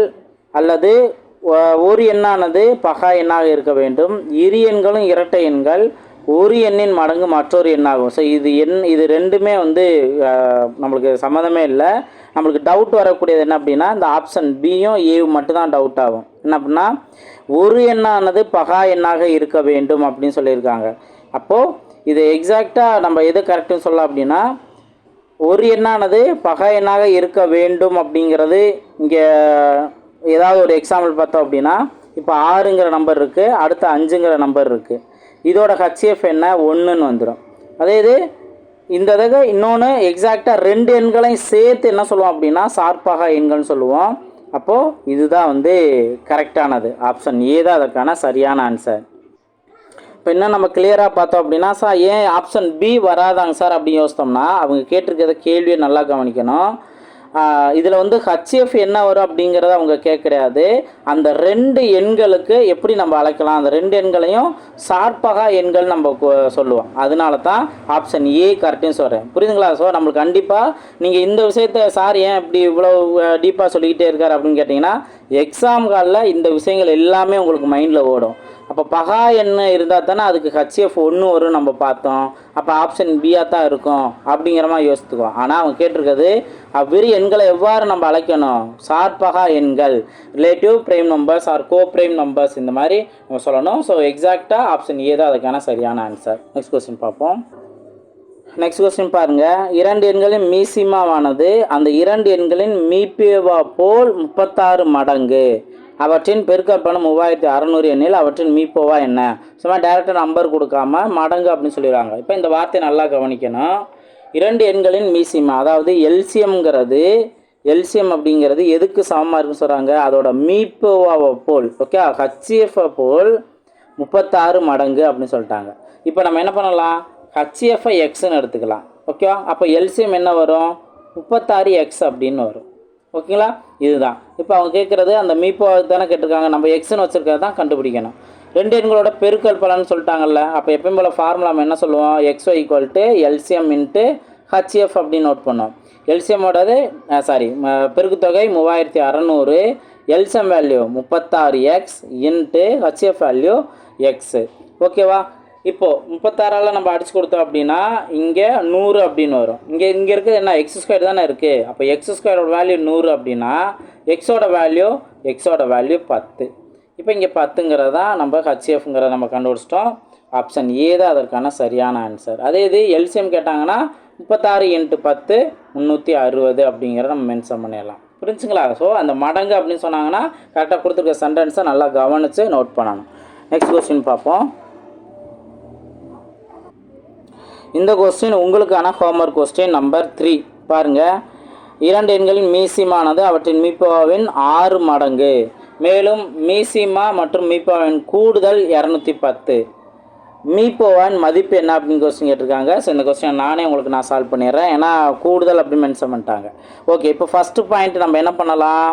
அல்லது ஒரு எண்ணானது பகா எண்ணாக இருக்க வேண்டும். இரு எண்களும் இரட்டை எண்கள். ஒரு எண்ணின் மடங்கு மற்றொரு எண்ணாகும். ஸோ இது எண் இது ரெண்டுமே வந்து நம்மளுக்கு சம்மந்தமே இல்லை. நம்மளுக்கு டவுட் வரக்கூடியது என்ன அப்படின்னா இந்த ஆப்ஷன் பியும் ஏவும் மட்டும்தான் டவுட் ஆகும். என்ன அப்படின்னா ஒரு எண்ணானது பகா எண்ணாக இருக்க வேண்டும் அப்படின்னு சொல்லியிருக்காங்க. அப்போது இது எக்ஸாக்டாக நம்ம எது கரெக்டுன்னு சொல்லலாம் அப்படின்னா ஒரு எண்ணானது பகா எண்ணாக இருக்க வேண்டும் அப்படிங்கிறது இங்கே ஏதாவது ஒரு எக்ஸாம்பிள் பார்த்தோம் அப்படின்னா இப்போ ஆறுங்கிற நம்பர் இருக்குது அடுத்து அஞ்சுங்கிற நம்பர் இருக்குது இதோட ஹச்சிஎஃப் என்ன ஒன்றுன்னு வந்துடும் அதே இது இந்த தடவை இன்னொன்று எக்ஸாக்டாக ரெண்டு எண்களையும் சேர்த்து என்ன சொல்லுவோம் அப்படின்னா சார்பாக எண்கள்னு சொல்லுவோம். அப்போது இதுதான் வந்து கரெக்டானது. ஆப்ஷன் ஏ தான் அதற்கான சரியான ஆன்சர் இப்போ இன்னும் நம்ம கிளியராக பார்த்தோம் அப்படின்னா சார் ஏன் ஆப்ஷன் பி வராதாங்க சார் அப்படின்னு யோசித்தோம்னா அவங்க கேட்டிருக்கிறத கேள்வியை நல்லா கவனிக்கணும். இதில் வந்து ஹச்எஃப் என்ன வரும் அப்படிங்கிறத அவங்க கேட்க அந்த ரெண்டு எண்களுக்கு எப்படி நம்ம அழைக்கலாம்? அந்த ரெண்டு எண்களையும் சார்பகா எண்கள் நம்ம சொல்லுவோம். அதனால தான் ஆப்ஷன் ஏ கரெக்டுன்னு சொல்கிறேன் புரியுதுங்களா? ஸோ நம்மளுக்கு கண்டிப்பாக நீங்கள் இந்த விஷயத்த சார் ஏன் இப்படி இவ்வளோ டீப்பாக சொல்லிக்கிட்டே இருக்கார் அப்படின்னு கேட்டிங்கன்னா எக்ஸாம் காலில் இந்த விஷயங்கள் எல்லாமே உங்களுக்கு மைண்டில் ஓடும். அப்போ பகா எண்ணு இருந்தால் தானே அதுக்கு ஹச்சிஎஃப் ஒன்று வரும் நம்ம பார்த்தோம். அப்போ ஆப்ஷன் பியாக தான் இருக்கும். அப்படிங்கிற மாதிரி யோசித்துக்குவோம். ஆனால் அவங்க கேட்டிருக்கிறது அவ்விரு எண்களை எவ்வாறு நம்ம அழைக்கணும்? சார்பகா எண்கள். Relative prime numbers or co prime numbers இந்த மாதிரி நம்ம சொல்லணும். ஸோ எக்ஸாக்டாக ஆப்ஷன் ஏ தான் அதுக்கான சரியான ஆன்சர் நெக்ஸ்ட் கொஸ்டின் பார்ப்போம். நெக்ஸ்ட் கொஸ்டின் பாருங்க. இரண்டு எண்களின் மீசிமாவானது அந்த இரண்டு எண்களின் மீபேவா போல் முப்பத்தாறு மடங்கு. அவற்றின் பெருக்கற்பணம் மூவாயிரத்தி அறநூறு எண்ணில் அவற்றின் மீப்போவா என்ன? சும்மா டேரெக்டாக நம்பர் கொடுக்காம மடங்கு அப்படின்னு சொல்லிடுறாங்க. இப்போ இந்த வார்த்தையை நல்லா கவனிக்கணும். இரண்டு எண்களின் மீசிமா அதாவது எல்சியம்ங்கிறது எல்சியம் அப்படிங்கிறது எதுக்கு சமமாக இருக்குன்னு சொல்கிறாங்க அதோட மீப்போவாவை போல் ஓகே ஹச்சிஎஃப் போல் முப்பத்தாறு மடங்கு அப்படின்னு சொல்லிட்டாங்க. இப்போ நம்ம என்ன பண்ணலாம்? ஹச்சிஎஃப்ஐ எக்ஸ்ன்னு எடுத்துக்கலாம் ஓகேவா அப்போ எல்சிஎம் என்ன வரும்? முப்பத்தாறு எக்ஸ் அப்படின்னு வரும். ஓகேங்களா? இதுதான். இப்போ அவங்க கேட்குறது அந்த மீப்போ தானே கேட்டிருக்காங்க. நம்ம எக்ஸ்ன்னு வச்சுருக்கிறது தான் கண்டுபிடிக்கணும். ரெண்டு எண்களோட பெருக்கல் பலன்னு சொல்லிட்டாங்கல்ல. அப்போ எப்பயும் போல் ஃபார்முலா நம்ம என்ன சொல்லுவோம்? X Y equal to LCM into HCF அப்படின்னு நோட் பண்ணோம் எல்சிஎம்மோடது சாரி பெருக்குத்தொகை மூவாயிரத்தி அறநூறு எல்சிஎம் வேல்யூ முப்பத்தாறு X into HCF value X ஓகேவா? இப்போது முப்பத்தாறால் நம்ம அடிச்சு கொடுத்தோம் அப்படின்னா இங்கே நூறு அப்படின்னு வரும். இங்கே இங்கே இருக்குது என்ன? எக்ஸ் ஸ்கொயர் தானே இருக்குது அப்போ எக்ஸ் ஸ்கொயரோட வேல்யூ நூறு அப்படின்னா எக்ஸோட வேல்யூ எக்ஸோட வேல்யூ பத்து. இப்போ இங்கே பத்துங்கிறதா நம்ம ஹச்சிஎஃப்ங்கிறத நம்ம கண்டுபிடிச்சிட்டோம். ஆப்ஷன் ஏ தான் அதற்கான சரியான ஆன்சர் அதே இது எல்சிஎம் கேட்டாங்கன்னா முப்பத்தாறு இன்ட்டு பத்து முந்நூற்றி அறுபது அப்படிங்கிறத நம்ம மென்ஷன் பண்ணிடலாம். புரிஞ்சுங்களா? ஸோ அந்த மடங்கு அப்படின்னு சொன்னாங்கன்னா கரெக்டாக கொடுத்துருக்க சென்டென்ஸை நல்லா கவனித்து நோட் பண்ணணும். நெக்ஸ்ட் கொஸ்டின் பார்ப்போம். இந்த கொஸ்டின் உங்களுக்கான ஹோம்ஒர்க் கொஸ்டின் நம்பர் த்ரீ பாருங்கள் இரண்டு எண்களின் மீசிமானது அவற்றின் மீப்பாவின் ஆறு மடங்கு. மேலும் மீசிமா மற்றும் மீப்பாவின் கூடுதல் இரநூத்தி பத்து. மீப்போவான் மதிப்பு என்ன அப்படின்னு கொஸ்டின் கேட்டிருக்காங்க. ஸோ இந்த கொஸ்டின் நானே உங்களுக்கு நான் சால்வ் பண்ணிடுறேன். ஏன்னா கூடுதல் அப்படின்னு மென்ஷன் பண்ணிட்டாங்க. ஓகே இப்போ ஃபஸ்ட்டு பாயிண்ட் நம்ம என்ன பண்ணலாம்?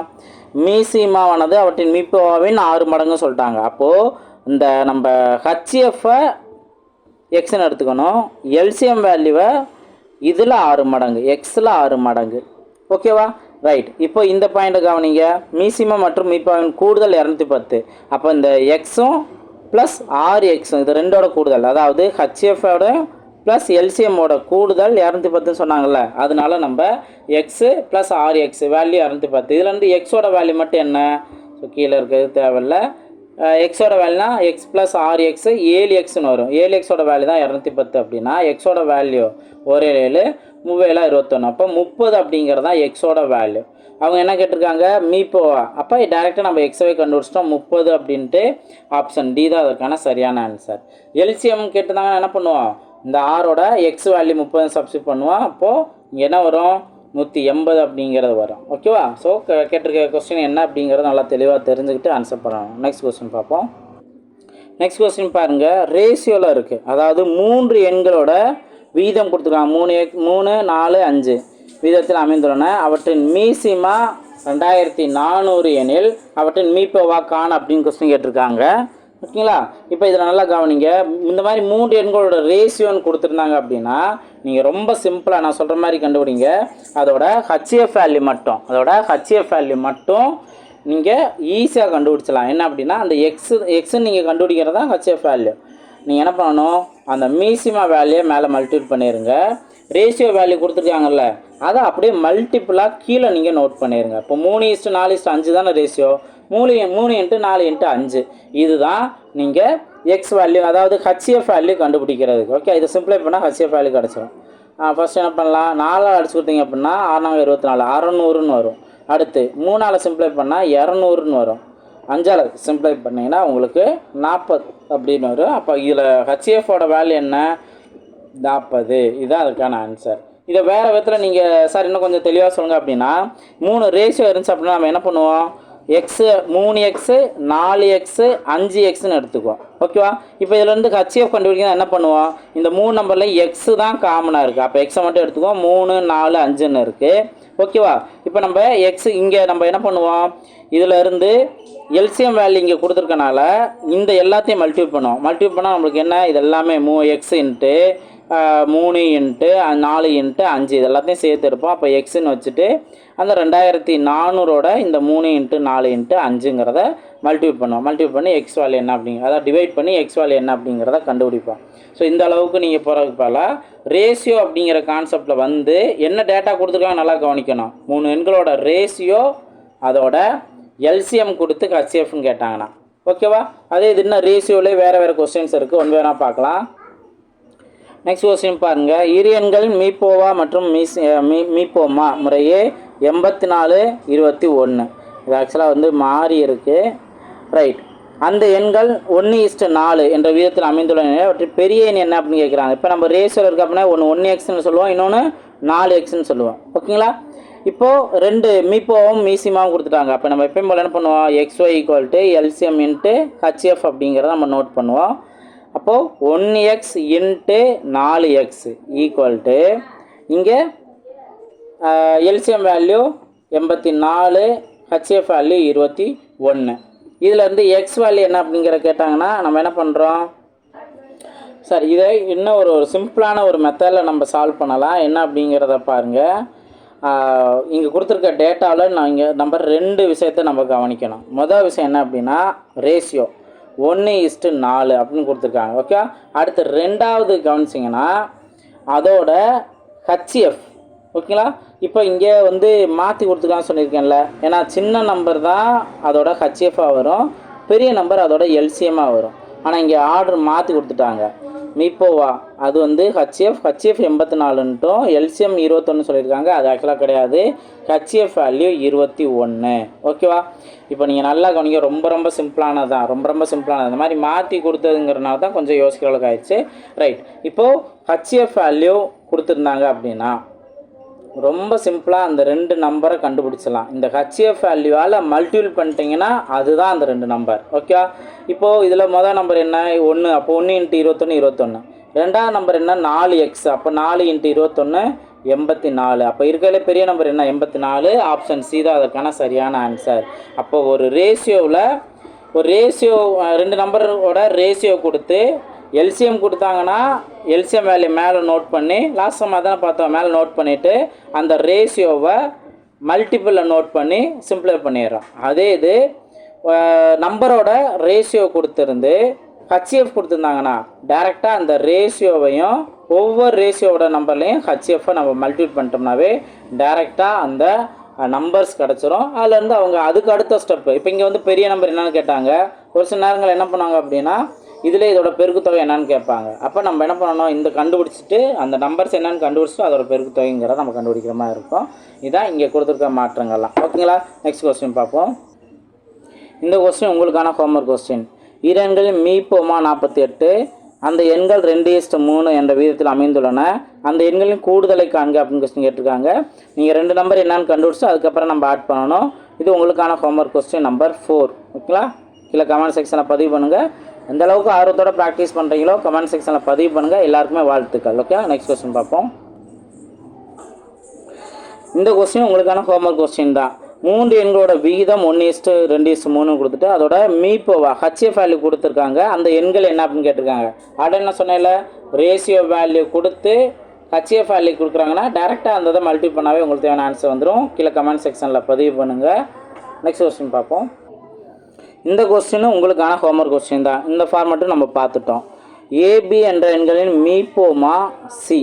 மீசிமாவானது அவற்றின் மீப்போவின் ஆறு மடங்கு சொல்லிட்டாங்க. அப்போது இந்த நம்ம ஹச்எஃப்பை எக்ஸ்னு எடுத்துக்கணும். எல்சிஎம் வேல்யூவை இதில் ஆறு மடங்கு எக்ஸில் ஆறு மடங்கு. ஓகேவா ரைட் இப்போ இந்த பாயிண்ட்டை கவனிங்க. மீசிமம் மற்றும் மீப்பாவின் கூடுதல் இரநூத்தி பத்து. அப்போ இந்த எக்ஸும் ப்ளஸ் ஆறு எக்ஸும் இது ரெண்டோட கூடுதல். அதாவது ஹச்எஃபோட ப்ளஸ் எல்சிஎம்மோட கூடுதல் இரநூத்தி பத்துன்னு சொன்னாங்கல்ல. அதனால நம்ம எக்ஸு ப்ளஸ் ஆறு எக்ஸ் வேல்யூ இரநூத்தி பத்து. இதுலேருந்து எக்ஸோட வேல்யூ மட்டும் என்ன? ஸோ கீழே இருக்கிறது தேவையில்ல. எக்ஸோட வேல்யூனா எக்ஸ் ப்ளஸ் ஆறு எக்ஸு ஏழு எக்ஸ்னு வரும். ஏழு எக்ஸோட வேல்யூ தான் இரநூத்தி பத்து அப்படின்னா எக்ஸோட வேல்யூ ஒரு ஏழு மூவேலாம் இருபத்தொன்று அப்போ முப்பது அப்படிங்கிறது தான் எக்ஸோட வேல்யூ அவங்க என்ன கேட்டிருக்காங்க? மீப்போவா அப்போ டேரெக்டாக நம்ம எக்ஸவே கண்டுபிடிச்சிட்டோம். முப்பது அப்படின்ட்டு ஆப்ஷன் டி தான் அதற்கான சரியான ஆன்சர் எல்சிஎம் கேட்டிருந்தாங்கன்னா என்ன பண்ணுவோம்? இந்த ஆரோட எக்ஸ் வேல்யூ முப்பது சப்ஸ்டியூட் பண்ணுவோம். அப்போது இங்கே என்ன வரும்? நூற்றி எண்பது அப்படிங்கிறது வரும். ஓகேவா ஸோ கேட்டிருக்க கொஸ்டின் என்ன அப்படிங்கிறத நல்லா தெளிவாக தெரிஞ்சுக்கிட்டு ஆன்சர் பண்ணணும் நெக்ஸ்ட் கொஸ்டின் பார்ப்போம். நெக்ஸ்ட் கொஸ்டின் பாருங்கள் ரேஷியோவில் இருக்குது அதாவது மூன்று எண்களோட வீதம் கொடுத்துருக்காங்க. மூணு எக் மூணு நாலு அஞ்சு வீதத்தில் அமைந்துள்ளன. அவற்றின் மீசிமா ரெண்டாயிரத்தி நானூறு எனில் அவற்றின் மீப்பவா கான் அப்படின்னு கொஸ்டின் கேட்டிருக்காங்க. ஓகேங்களா? இப்போ இதில் நல்லா கவனிங்க. இந்த மாதிரி மூன்று எண்களோட ரேஷியோன்னு கொடுத்துருந்தாங்க அப்படின்னா நீங்கள் ரொம்ப சிம்பிளாக நான் சொல்கிற மாதிரி கண்டுபிடிங்க. அதோட ஹச்ஏஎஃப் வேல்யூ மட்டும். அதோட ஹச்ஏஎஃப் வேல்யூ மட்டும் நீங்கள் ஈஸியாக கண்டுபிடிச்சலாம் என்ன அப்படின்னா அந்த எக்ஸு எக்ஸுன்னு நீங்கள் கண்டுபிடிக்கிறது தான் ஹச்எஃப் வேல்யூ நீங்கள் என்ன பண்ணணும்? அந்த மீசிமா வேல்யூ மேலே மல்டிபிள் பண்ணிடுங்க ரேஷியோ வேல்யூ கொடுத்துருக்காங்கல்ல அதை அப்படியே மல்டிப்புளாக கீழே நீங்கள் நோட் பண்ணிடுங்க இப்போ மூணு இஸ்ட்டு நாலு இஸ்ட்டு அஞ்சு தானே ரேஷியோ மூணு மூணு இன்ட்டு நாலு இன்ட்டு அஞ்சு. இதுதான் நீங்கள் எக்ஸ் வேல்யூ அதாவது ஹச்சிஎஃப் வேல்யூ கண்டுபிடிக்கிறதுக்கு. ஓகே இதை சிம்பிளை பண்ணால் ஹச்சிஎஃப் வேல்யூ கிடச்சிடும் ஃபஸ்ட் என்ன பண்ணலாம்? நாலாக அடிச்சு கொடுத்தீங்க அப்படின்னா ஆறுநாங்க இருபத்தி நாலு அறநூறுன்னு வரும். அடுத்து மூணால் சிம்பிளை பண்ணால் இரநூறுன்னு வரும். அஞ்சால் சிம்பிளை பண்ணிங்கன்னா உங்களுக்கு நாற்பது அப்படின்னு வரும். அப்போ இதில் ஹச்சிஎஃபோட வேல்யூ என்ன? நாற்பது. இதுதான் அதுக்கான ஆன்சர் இதை வேறு விதத்தில் நீங்கள் சார் இன்னும் கொஞ்சம் தெளிவாக சொல்லுங்கள் அப்படின்னா மூணு ரேஷியோ இருந்துச்சு அப்படின்னா நம்ம என்ன பண்ணுவோம்? எக்ஸு மூணு எக்ஸு நாலு எக்ஸு அஞ்சு எக்ஸ்னு எடுத்துக்குவோம். ஓகேவா இப்போ இதுலேருந்து ஹச்சிஎஃப் கண்டுபிடிக்க என்ன பண்ணுவோம்? இந்த மூணு நம்பரில் எக்ஸு தான் காமனாக இருக்குது அப்போ எக்ஸை மட்டும் எடுத்துக்குவோம். மூணு நாலு அஞ்சுன்னு இருக்குது ஓகேவா இப்போ நம்ம எக்ஸு இங்கே நம்ம என்ன பண்ணுவோம்? இதில் இருந்து எல்சிஎம் வேல்யூ இங்கே கொடுத்துருக்கனால இந்த எல்லாத்தையும் மல்டிபிள் பண்ணுவோம். மல்டிபிள் பண்ணால் நம்மளுக்கு என்ன? இது எல்லாமே மூ எக்ஸுன்ட்டு மூணு இன்ட்டு நாலு இன்ட்டு அஞ்சு. இது எல்லாத்தையும் சேர்த்து எடுப்போம். அப்போ எக்ஸுன்னு வச்சுட்டு அந்த ரெண்டாயிரத்தி நானூறோட இந்த மூணு இன்ட்டு நாலு இன்ட்டு அஞ்சுங்கிறத மல்டிபிள் பண்ணுவோம். மல்டிபிள் பண்ணி எக்ஸ் வேல்யூ என்ன அப்படிங்க அதாவது டிவைட் பண்ணி எக்ஸ் வேல்யூ என்ன அப்படிங்கிறத கண்டுபிடிப்போம். ஸோ இந்த அளவுக்கு நீங்கள் போகிறதுக்கு பல ரேஷியோ அப்படிங்கிற கான்செப்டில் வந்து என்ன டேட்டா கொடுத்துருக்காங்க நல்லா கவனிக்கணும். மூணு எண்களோட ரேஷியோ அதோட எல்சிஎம் கொடுத்து ஹச்சிஎஃப்னு கேட்டாங்கண்ணா ஓகேவா அதே இது இன்னும் ரேஷியோலே வேறு வேறு கொஸ்டின்ஸ் இருக்குது ஒன்று வேணால் பார்க்கலாம். நெக்ஸ்ட் கொஸ்டின் பாருங்க. இரு மீப்போவா மற்றும் மீஸ் மீ மீப்போமா? முறையே எண்பத்தி நாலு இருபத்தி ஒன்று இது ஆக்சுவலாக வந்து மாறி இருக்குது ரைட் அந்த எண்கள் ஒன்று இஸ்ட் நாலு என்ற விதத்தில் அமைந்துள்ள அவற்றில் பெரிய எண் என்ன அப்படின்னு கேட்குறாங்க. இப்போ நம்ம ரேஷியோவில் இருக்க அப்படின்னா ஒன்று ஒன்று எக்ஸ்னு சொல்லுவோம். இன்னொன்று நாலு எக்ஸ்னு சொல்லுவோம். ஓகேங்களா? இப்போது ரெண்டு மீப்போவும் மீசிமாவும் கொடுத்துட்டாங்க. அப்போ நம்ம எப்பயும் போல் என்ன பண்ணுவோம்? X Y equal to LCM into HCF அப்படிங்கிறத நம்ம நோட் பண்ணுவோம். அப்போது ஒன் எக்ஸ் இன்ட்டு நாலு எக்ஸ் ஈக்குவல் டு இங்கே எல்சிஎம் வேல்யூ எண்பத்தி நாலு ஹச்எஃப் வேல்யூ இருபத்தி ஒன்று இதில் இருந்து எக்ஸ் வேல்யூ என்ன அப்படிங்கிற கேட்டாங்கன்னா நம்ம என்ன பண்ணுறோம் சார் இதை இன்னும் ஒரு ஒரு சிம்பிளான ஒரு மெத்தடில் நம்ம சால்வ் பண்ணலாம். என்ன அப்படிங்கிறத பாருங்கள் இங்கே கொடுத்துருக்க டேட்டாவில் நான் இங்கே நம்பர் ரெண்டு விஷயத்தை நம்ம கவனிக்கணும். மொதல் விஷயம் என்ன அப்படின்னா ரேஷியோ ஒன்று இஸ்ட்டு நாலு அப்படின்னு கொடுத்துருக்காங்க. ஓகே அடுத்து ரெண்டாவது கவனிச்சிங்கன்னா அதோட ஹச்சிஎஃப் ஓகேங்களா இப்போ இங்கே வந்து மாற்றி கொடுத்துருக்கான்னு சொல்லியிருக்கேன்ல. ஏன்னா சின்ன நம்பர் தான் அதோட ஹச்சிஎஃபாக வரும். பெரிய நம்பர் அதோட எல்சிஎம்மாக வரும். ஆனால் இங்கே ஆர்டர் மாற்றி கொடுத்துட்டாங்க. மீப்போவா அது வந்து ஹச்எஃப் ஹச்எஃப் எண்பத்தி நாலுன்ட்டும் எல்சிஎம் இருபத்தொன்று சொல்லியிருக்காங்க. அது ஆக்சுவலாக கிடையாது. ஹச்எஃப் வேல்யூ இருபத்தி ஒன்று ஓகேவா இப்போ நீங்கள் நல்லா கவனிங்க. ரொம்ப ரொம்ப சிம்பிளானது தான் ரொம்ப ரொம்ப சிம்பிளானது. இந்த மாதிரி மாற்றி கொடுத்ததுங்கிறனால தான் கொஞ்சம் யோசிக்கிற அளவுக்கு ஆயிடுச்சு. ரைட் இப்போது ஹச்எஃப் வேல்யூ கொடுத்துருந்தாங்க அப்படின்னா ரொம்ப சிம்பிளாக அந்த ரெண்டு நம்பரை கண்டுபிடிச்சிடலாம். இந்த ஹச்எஃப் வேல்யூவால் மல்டிபிள் பண்ணிட்டீங்கன்னா அதுதான் அந்த ரெண்டு நம்பர் ஓகே இப்போது இதில் மொதல் நம்பர் என்ன? ஒன்று அப்போ ஒன்று இன்ட்டு இருபத்தொன்று இருபத்தொன்று ரெண்டாவது நம்பர் என்ன? நாலு எக்ஸ் அப்போ நாலு இன்ட்டு இருபத்தொன்று எண்பத்தி நாலு அப்போ இருக்கிறதுல பெரிய நம்பர் என்ன? எண்பத்தி நாலு ஆப்ஷன் சி தான் அதற்கான சரியான ஆன்சர் அப்போ ஒரு ரேஷியோவில் ஒரு ரேஷியோ ரெண்டு நம்பரோட ரேஷியோ கொடுத்து எல்சிஎம் கொடுத்தாங்கன்னா எல்சிஎம் வேல்யூ மேலே நோட் பண்ணி லாஸ்ட் டைம் அதான் பார்த்தோம் மேலே நோட் பண்ணிவிட்டு அந்த ரேஷியோவை மல்டிப்பிளில் நோட் பண்ணி சிம்பிளை பண்ணிடுறோம். அதே இது நம்பரோட ரேஷியோ கொடுத்துருந்து ஹச்சிஎஃப் கொடுத்துருந்தாங்கன்னா டேரெக்டாக அந்த ரேஷியோவையும் ஒவ்வொரு ரேஷியோட நம்பர்லையும் ஹச்சிஎஃப்பை நம்ம மல்டிபிள் பண்ணிட்டோம்னாவே டேரெக்டாக அந்த நம்பர்ஸ் கிடச்சிரும். அதுலேருந்து அவங்க அதுக்கு அடுத்த ஸ்டெப்பு இப்போ இங்கே வந்து பெரிய நம்பர் என்னென்னு கேட்டாங்க. ஒரு சில நேரங்கள் என்ன பண்ணுவாங்க அப்படின்னா இதில் இதோட பெருக்குத்தொகை என்னன்னு கேட்பாங்க. அப்போ நம்ம என்ன பண்ணணும்? இந்த கண்டுபிடிச்சிட்டு அந்த நம்பர்ஸ் என்னன்னு கண்டுபிடிச்சிட்டு அதோட பெருக்குத்தொகைங்கிறத நம்ம கண்டுபிடிக்கிற மாதிரி இருக்கும். இதான் இங்கே கொடுத்துருக்க மாற்றங்கள்லாம். ஓகேங்களா நெக்ஸ்ட் கொஸ்டின் பார்ப்போம். இந்த கொஸ்டின் உங்களுக்கான ஹோம்ஒர்க் கொஸ்டின் ஈரெண்களின் மீப்போமா நாற்பத்தி எட்டு அந்த எண்கள் ரெண்டு இஸ்ட் மூணு என்ற விகிதத்தில் அமைந்துள்ளன. அந்த எண்களின் கூடுதலை காண்க அப்படின்னு கொஸ்டின் கேட்டிருக்காங்க. நீங்கள் ரெண்டு நம்பர் என்னன்னு கண்டுபிடிச்சு அதுக்கப்புறம் நம்ம ஆட் பண்ணணும். இது உங்களுக்கான ஹோம்ஒர்க் கொஸ்டின் நம்பர் ஃபோர் ஓகேங்களா கீழே கமெண்ட் செக்ஷனில் பதிவு பண்ணுங்கள் எந்த அளவுக்கு ஆர்வத்தோட ப்ராக்டிஸ் பண்ணுறீங்களோ கமெண்ட் செக்ஷனில் பதிவு பண்ணுங்கள் எல்லாருக்குமே வாழ்த்துக்கள். ஓகே நெக்ஸ்ட் கொஸ்டின் பார்ப்போம். இந்த கொஸ்டின் உங்களுக்கான ஹோம்ஒர்க் கொஸ்டின் தான். மூன்று எண்களோட விகிதம் ஒன்று இஸ்ட்டு ரெண்டு இஸ்ட்டு மூணு கொடுத்துட்டு அதோட மீப்போவா ஹச்எஃப் வேல்யூ கொடுத்துருக்காங்க. அந்த எண்கள் என்ன அப்படின்னு கேட்டிருக்காங்க. அட என்ன சொன்னேன்ல ரேஷியோ வேல்யூ கொடுத்து ஹச்எஃப் வேல்யூ கொடுக்குறாங்கன்னா டேரெக்டாக அந்த இதை மல்டி பண்ணாவே உங்களுக்கு தேவையான ஆன்சர் வந்துடும் கீழே கமெண்ட் செக்ஷனில் பதிவு பண்ணுங்கள் நெக்ஸ்ட் கொஸ்டின் பார்ப்போம். இந்த கொஸ்டினும் உங்களுக்கான ஹோம்ஒர்க் கொஸ்டின் தான். இந்த ஃபார்மட்டும் நம்ம பார்த்துட்டோம். ஏபி என்ற எண்களின் மீப்போமா? சி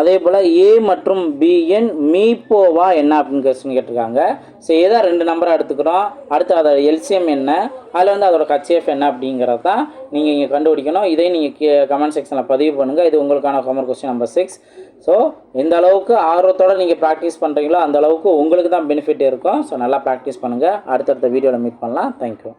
அதே போல் ஏ மற்றும் பிஎன் மீப்போவா என்ன அப்படின்னு கொஸ்டின் கேட்டிருக்காங்க. ஸோ ஏதா ரெண்டு நம்பரை எடுத்துக்கிறோம். அடுத்து அதோட எல்சிஎம் என்ன? அதில் வந்து அதோட கச்சிஎஃப் என்ன அப்படிங்கிறத தான் நீங்கள் இங்கே கண்டுபிடிக்கணும். இதையும் நீங்கள் கே கமெண்ட் செக்ஷனில் பதிவு பண்ணுங்கள் இது உங்களுக்கான homework question number six so எந்த அளவுக்கு ஆர்வத்தோடு நீங்கள் ப்ராக்டிஸ் பண்ணுறீங்களோ அந்த அளவுக்கு உங்களுக்கு தான் பெனிஃபிட் இருக்கும். ஸோ நல்லா ப்ராக்டிஸ் பண்ணுங்கள் அடுத்தடுத்த வீடியோவில் மீட் பண்ணலாம். தேங்க்யூ